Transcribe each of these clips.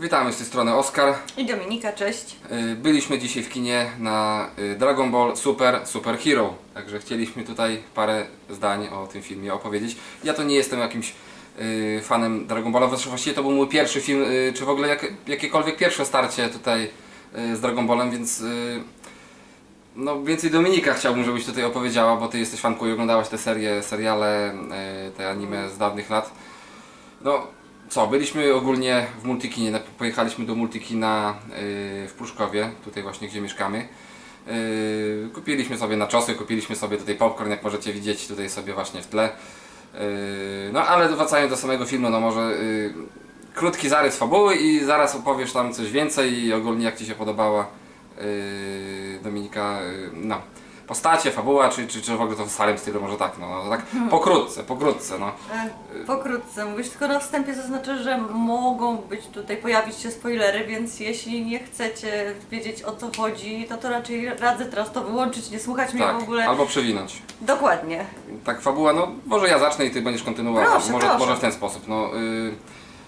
Witamy z tej strony Oskar. I Dominika, cześć. Y, Byliśmy dzisiaj w kinie na y, Dragon Ball Super Super Hero. Także chcieliśmy tutaj parę zdań o tym filmie opowiedzieć. Ja to nie jestem jakimś y, fanem Dragon Balla, właściwie to był mój pierwszy film, czy w ogóle jak, jakiekolwiek pierwsze starcie tutaj z Dragon Ballem, więc no więcej Dominika chciałbym, żebyś tutaj opowiedziała, bo ty jesteś fanką i oglądałaś te serie, seriale, te anime z dawnych lat. No co, byliśmy ogólnie w Multikinie, na- pojechaliśmy do Multikina yy, w Pruszkowie, tutaj właśnie gdzie mieszkamy. Yy, kupiliśmy sobie naczosy, kupiliśmy sobie tutaj popcorn, jak możecie widzieć tutaj sobie właśnie w tle. Yy, no ale wracając do samego filmu, no może krótki zarys fabuły i zaraz opowiesz tam coś więcej i ogólnie jak Ci się podobała Dominika, no postacie, fabuła, czy, czy, czy w ogóle to w starym stylu, może tak, no, no tak pokrótce, pokrótce, no. E, Pokrótce mówisz, tylko na wstępie zaznaczę, że mogą być tutaj, pojawić się spoilery, więc jeśli nie chcecie wiedzieć o co chodzi, to to raczej radzę teraz to wyłączyć, nie słuchać mnie Tak, w ogóle. albo przewinąć. Dokładnie. Tak, fabuła, no może ja zacznę i ty będziesz kontynuował. Proszę, może, proszę. może w ten sposób. No, y,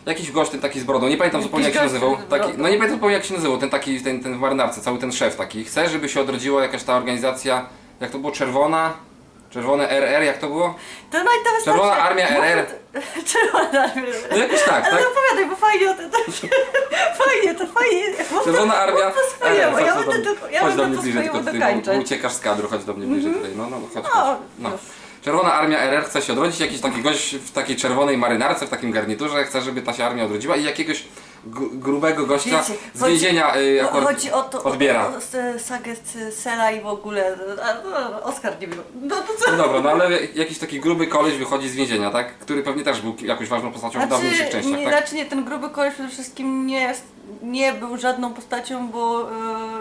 jakiś gość ten taki z brodą, nie pamiętam zupełnie jak się gość nazywał. z Taki, no nie pamiętam zupełnie jak się nazywał, ten taki, ten, ten w marynarce, cały ten szef taki. Chce, żeby się odrodziła jakaś ta organizacja, jak to było, czerwona? Czerwone RR, jak to było? To no i to wystarczy. Czerwona Armia RR. Czerwona Armia No RR. jakoś tak, Ale tak? opowiadaj, bo fajnie o tym. fajnie, to fajnie. Mów to- Czerwona Armia mów to swojemu, RR, ja będę tylko- ja Chodź do będę mnie po bliżej, swojemu tylko ty, bo, dokańczać. uciekasz z kadru, chodź do mnie bliżej tutaj. No, no, chodź, No. No. już. Czerwona Armia RR chce się odrodzić, jakiś taki gość w takiej czerwonej marynarce, w takim garniturze, chce, żeby ta się armia odrodziła i jakiegoś gr- grubego gościa Wiecie, z chodzi- więzienia y, akurat Chodzi o to, odbiera. o, o, sagę C- Sela i w ogóle. A, no, Oskar nie wiem. No to co? No dobra, no ale jakiś taki gruby koleś wychodzi z więzienia, tak? Który pewnie też był jakąś ważną postacią w dawniejszych częściach, nie, tak? znaczy nie, ten gruby koleś przede wszystkim nie, nie był żadną postacią, bo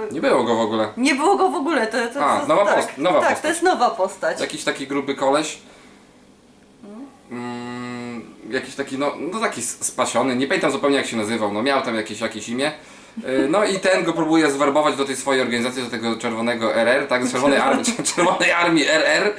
e, Nie było go w ogóle. nie było go w ogóle. To, to, A, to, nowa tak, post- nowa tak, postać. to jest nowa postać. Jakiś taki gruby koleś. Jakiś taki, no, no taki spasiony, nie pamiętam zupełnie jak się nazywał, no miał tam jakieś, jakieś imię. Y, No i ten go próbuje zwerbować do tej swojej organizacji, do tego czerwonego RR, tak, z czerwonej armii, czerwonej armii RR.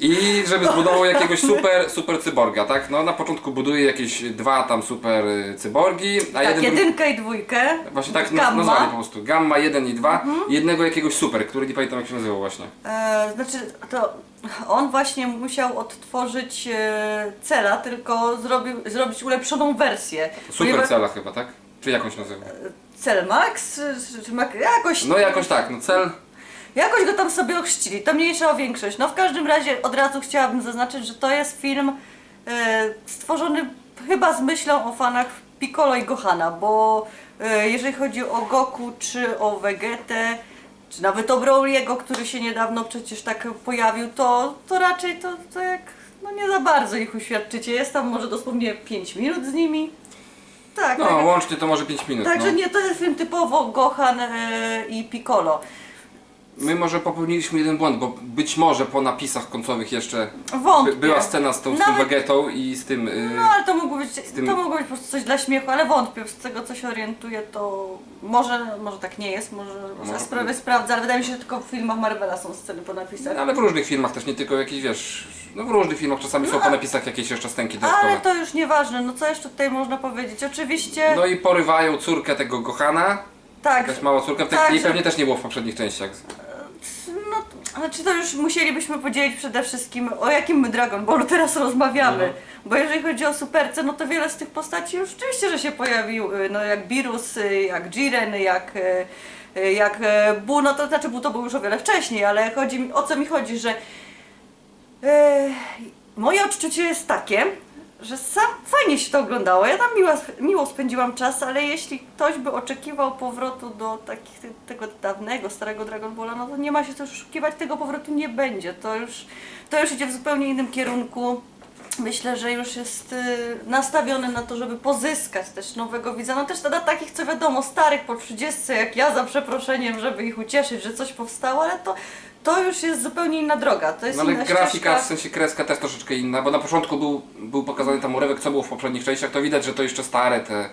I żeby zbudował jakiegoś super, super cyborga, tak? No na początku buduje jakieś dwa tam super y, cyborgi, a tak, jeden jedynkę i dwójkę. Właśnie tak Gamma. nazwali po prostu. Gamma 1 i 2 i jednego jakiegoś super, który nie pamiętam jak się nazywał właśnie. E, znaczy, to on właśnie musiał odtworzyć e, cela, tylko zrobił, zrobić ulepszoną wersję. Super Ponieważ- cela chyba, tak? Czy jakąś nazywał? Cel Max, czy, czy Mac, jakoś, No jakoś tak, no cel. Jakoś go tam sobie ochrzcili, to mniejsza o większość. No w każdym razie od razu chciałabym zaznaczyć, że to jest film e, stworzony chyba z myślą o fanach Piccolo i Gohana, bo e, jeżeli chodzi o Goku czy o Vegetę, czy nawet o Broly'ego, który się niedawno przecież tak pojawił, to, to raczej to, to jak, no nie za bardzo ich uświadczycie. Jest tam może dosłownie 5 minut z nimi. Tak, No tak. łącznie to może 5 minut. Także no. nie, to jest film typowo Gohan e, i Piccolo. My może popełniliśmy jeden błąd, bo być może po napisach końcowych jeszcze Wątpię. by, była scena z tą, z tym Nawet- Vegetą i z tym... y, No ale to mogło być, tym- to mogło być po prostu coś dla śmiechu, ale wątpię, z tego co się orientuję, to może, może tak nie jest, może, może Może- sprawdzę, ale wydaje mi się, że tylko w filmach Marvela są sceny po napisach. ale w różnych filmach też, nie tylko jakieś, wiesz... No w różnych filmach czasami są po napisach jakieś jeszcze scenki Ale dodatkowe. to już nieważne, no co jeszcze tutaj można powiedzieć? Oczywiście, No i porywają córkę tego Gohana, tak, jakaś mała córka, Tak, jej że- pewnie też nie było w poprzednich częściach. No, znaczy to już musielibyśmy podzielić przede wszystkim o jakim my Dragon Ballu teraz rozmawiamy. Mhm. Bo jeżeli chodzi o Superce, no to wiele z tych postaci już rzeczywiście, że się pojawił, y, no jak Birus, y, jak Jiren, jak, y, jak Bu, no to znaczy Bu to był już o wiele wcześniej, ale chodzi mi, o co mi chodzi, że e, moje odczucie jest takie, że sam fajnie się to oglądało. Ja tam miło, miło spędziłam czas, ale jeśli ktoś by oczekiwał powrotu do takich, tego dawnego, starego Dragon Balla, no to nie ma się co oszukiwać, tego powrotu nie będzie. To już, to już idzie w zupełnie innym kierunku. Myślę, że już jest y, nastawiony na to, żeby pozyskać też nowego widza. No też dla takich, co wiadomo, starych po 30, jak ja za przeproszeniem, żeby ich ucieszyć, że coś powstało, ale to, to już jest zupełnie inna droga. To jest No ale inna grafika, ścieżka. w sensie kreska też troszeczkę inna, bo na początku był, był pokazany tam urywek, co było w poprzednich częściach, to widać, że to jeszcze stare te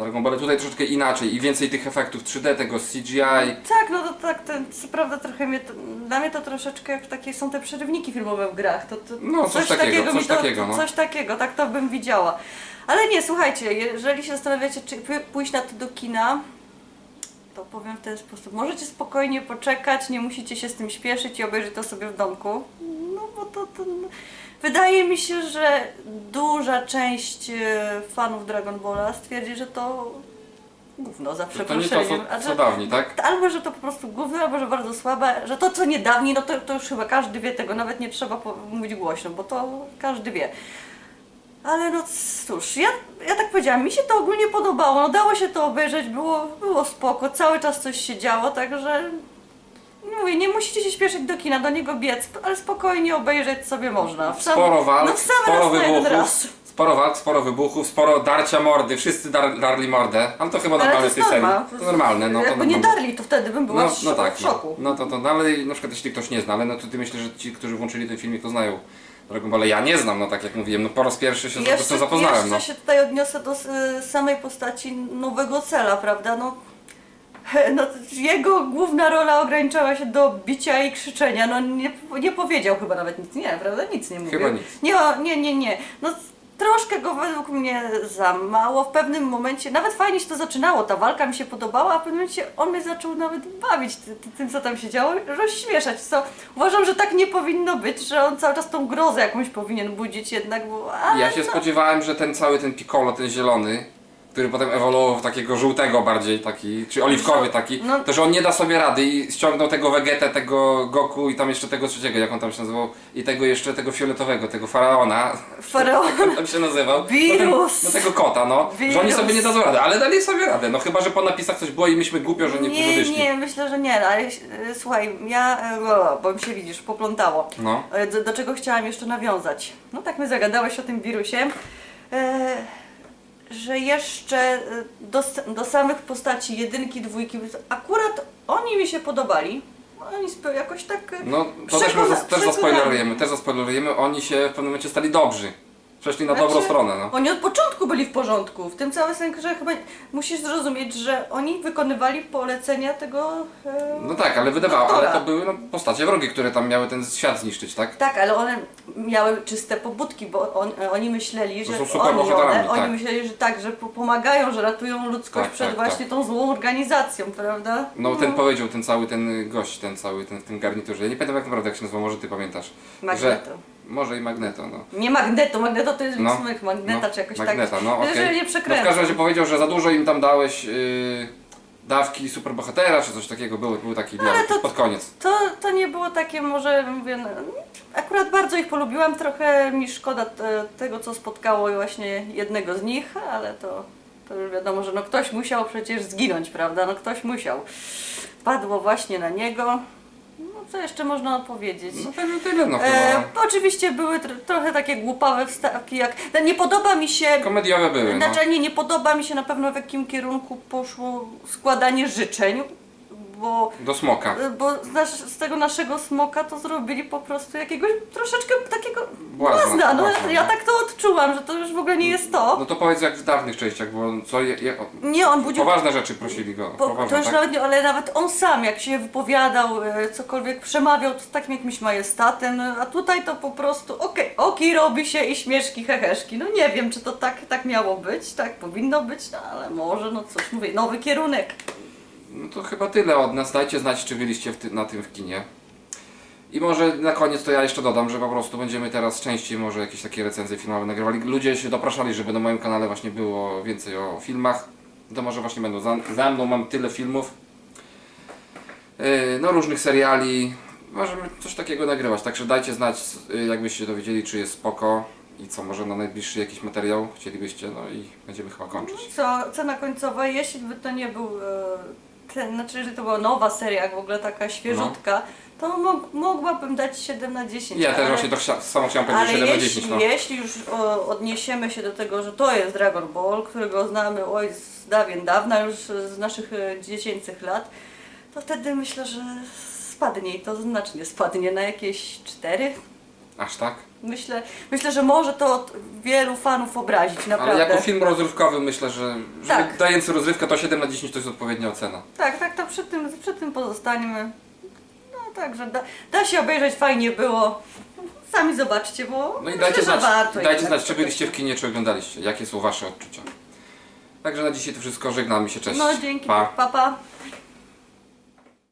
Dragon Ball tutaj troszeczkę inaczej i więcej tych efektów 3D, tego CGI. Tak, no to tak, ten, co prawda trochę mnie, to, dla mnie to troszeczkę jak takie są te przerywniki filmowe w grach. To, to No, coś takiego, coś mi to, takiego, no. Coś takiego, tak to bym widziała. Ale nie, słuchajcie, jeżeli się zastanawiacie, czy pó- pójść na to do kina, to powiem w ten sposób. Możecie spokojnie poczekać, nie musicie się z tym śpieszyć i obejrzeć to sobie w domku. No bo to, to. Wydaje mi się, że duża część e, fanów Dragon Balla stwierdzi, że to gówno za To nie przeproszeniem. to, A co, że- co dawniej, tak? Albo, że to po prostu gówno, albo, że bardzo słabe, że to, co niedawniej, no to, to już chyba każdy wie tego, nawet nie trzeba po- mówić głośno, bo to każdy wie. Ale no cóż, ja, ja tak powiedziałam, mi się to ogólnie podobało, no dało się to obejrzeć, było, było spoko, cały czas coś się działo, także mówię, nie musicie się śpieszyć do kina, do niego biec, ale spokojnie obejrzeć sobie można. W sam- Sporo walk, no w sam sporo raz na jeden wybuchów. raz. Sporo walk, sporo wybuchów, sporo darcia mordy, wszyscy dar, darli mordę, ale to chyba Ale to normalne w jest tej serii. norma. To normalne, no to Jakby nie normalne. darli, to wtedy bym była No, w, no szo- tak, w no, szoku. no to, to, no, ale na przykład jeśli ktoś nie zna, ale no to ty myślę, że ci, którzy włączyli ten filmik, to znają Dragon Ball. Ja nie znam, no tak jak mówiłem, no po raz pierwszy się z Jeszcze, tym zapoznałem, jeszcze no. się tutaj odniosę do y, samej postaci nowego cela, prawda? No, no, jego główna rola ograniczała się do bicia i krzyczenia. No nie, nie powiedział chyba nawet nic, nie, prawda? Nic nie mówił. Chyba nic. Nie, nie, nie, nie. No troszkę go według mnie za mało. W pewnym momencie, nawet fajnie się to zaczynało, ta walka mi się podobała, a w pewnym momencie on mnie zaczął nawet bawić ty, ty, tym, co tam się działo, rozśmieszać, co uważam, że tak nie powinno być, że on cały czas tą grozę jakąś powinien budzić jednak, bo... Ale Ja się no, spodziewałem, że ten cały ten Piccolo, ten zielony, który potem ewoluował w takiego żółtego bardziej taki, czy oliwkowy taki, No. to że on nie da sobie rady i ściągnął tego Vegetę, tego Goku i tam jeszcze tego trzeciego, jak on tam się nazywał, i tego jeszcze tego fioletowego, tego Faraona, Faraon. jak on tam się nazywał. No, ten, Wirus. no tego kota, no, że oni Wirus. sobie nie dadzą rady, ale dali sobie radę, no chyba, że po napisach coś było i myśmy głupio, że nie, wyszli. nie, myślę, że nie, no, ale e, słuchaj, ja, e, o, bo mi się widzisz, poplątało. No. E, Do, do czego chciałam jeszcze nawiązać? No tak my zagadałeś o tym wirusie, e, że jeszcze e, do, do samych postaci jedynki, dwójki, akurat oni mi się podobali. Oni jakoś tak... e, No, to też, przekona- też, zaspoilerujemy, też zaspoilerujemy, oni się w pewnym momencie stali dobrzy. Przeszli na dobrą Znaczy, stronę, no. Oni od początku byli w porządku, w tym całym sensie, że chyba musisz zrozumieć, że oni wykonywali polecenia tego... E, No tak, ale wydawało, ale Doktora. to były no, postacie wrogie, które tam miały ten świat zniszczyć, tak? Tak, ale one miały czyste pobudki, bo on, oni myśleli, To że są oni, one, oni tak. myśleli, że tak, że po- pomagają, że ratują ludzkość Tak, przed tak, właśnie tą złą organizacją, prawda? No ten powiedział, ten cały ten gość, ten cały ten w tym garniturze. Ja nie pamiętam jak naprawdę jak się nazywa, może ty pamiętasz. Magneto. Że, może i Magneto, no. Nie Magneto, Magneto to jest No, smyk, Magneta no, czy jakoś Magneta, tak. no. Jeżeli nie No w przekręcam. każdym razie powiedział, że za dużo im tam dałeś yy, dawki superbohatera, czy coś takiego było, był taki dialog to- pod koniec. To, to nie było takie może, mówię, no, akurat bardzo ich polubiłam, trochę mi szkoda te, tego, co spotkało właśnie jednego z nich, ale to, to już wiadomo, że no ktoś musiał przecież zginąć, prawda? No ktoś musiał. Padło właśnie na niego. No co jeszcze można powiedzieć? No tyle, tyle no E, chyba. oczywiście były tr- trochę takie głupawe wstawki, jak. no, Nie podoba mi się. Komediowe były, no. Znaczy, nie, nie podoba mi się na pewno w jakim kierunku poszło składanie życzeń, bo Do smoka. bo z, nasz, z tego naszego smoka to zrobili po prostu jakiegoś troszeczkę takiego Błazna, błazna. No, błazna, ja no. tak to odczułam, że to już w ogóle nie jest to. No to powiedz jak w dawnych częściach, bo co je, je, Nie, on budził poważne rzeczy prosili go. Po, poważne, to już tak? nawet nie, ale nawet on sam, jak się wypowiadał, e, cokolwiek przemawiał, to z takim jakimś majestatem, e, a tutaj to po prostu, okej, oki robi się i śmieszki, heheszki. No nie wiem, czy to tak, tak miało być, tak powinno być, no ale może, no cóż, mówię, nowy kierunek. No to chyba tyle od nas. Dajcie znać, czy byliście ty, na tym w kinie. I może na koniec to ja jeszcze dodam, że po prostu będziemy teraz częściej może jakieś takie recenzje filmowe nagrywali. Ludzie się dopraszali, żeby na moim kanale właśnie było więcej o filmach. To może właśnie będą. Za, za mną mam tyle filmów. Yy, no różnych seriali. Możemy coś takiego nagrywać. Także dajcie znać, yy, jakbyście dowiedzieli, czy jest spoko. I co, może na najbliższy jakiś materiał chcielibyście, no i będziemy chyba kończyć. Co, cena końcowa, jeśli by to nie był, e, ten, znaczy, jeżeli to była nowa seria, jak w ogóle taka świeżutka, to mog, mogłabym dać 7 na 10. Ja też ale- właśnie to chcia, samo chciałem powiedzieć, Ale 7 na jeśli, 10. No. jeśli już o, odniesiemy się do tego, że to jest Dragon Ball, którego znamy oj, z dawien dawna, już z naszych e, dziecięcych lat, to wtedy myślę, że spadnie i to znacznie spadnie na jakieś 4. Aż tak? Myślę, myślę, że może to wielu fanów obrazić, naprawdę. Ale jako film rozrywkowy myślę, że, że Tak. dając rozrywkę to 7 na 10 to jest odpowiednia ocena. Tak, tak, to przy tym, przy tym pozostańmy. No także da, da się obejrzeć, fajnie było. Sami zobaczcie, bo No i myślę, dajcie że znać, warto dajcie jednak. znać, czy byliście w kinie, czy oglądaliście. Jakie są wasze odczucia. Także na dzisiaj to wszystko. Żegnamy się. Cześć. No dzięki, Pa. pa pa.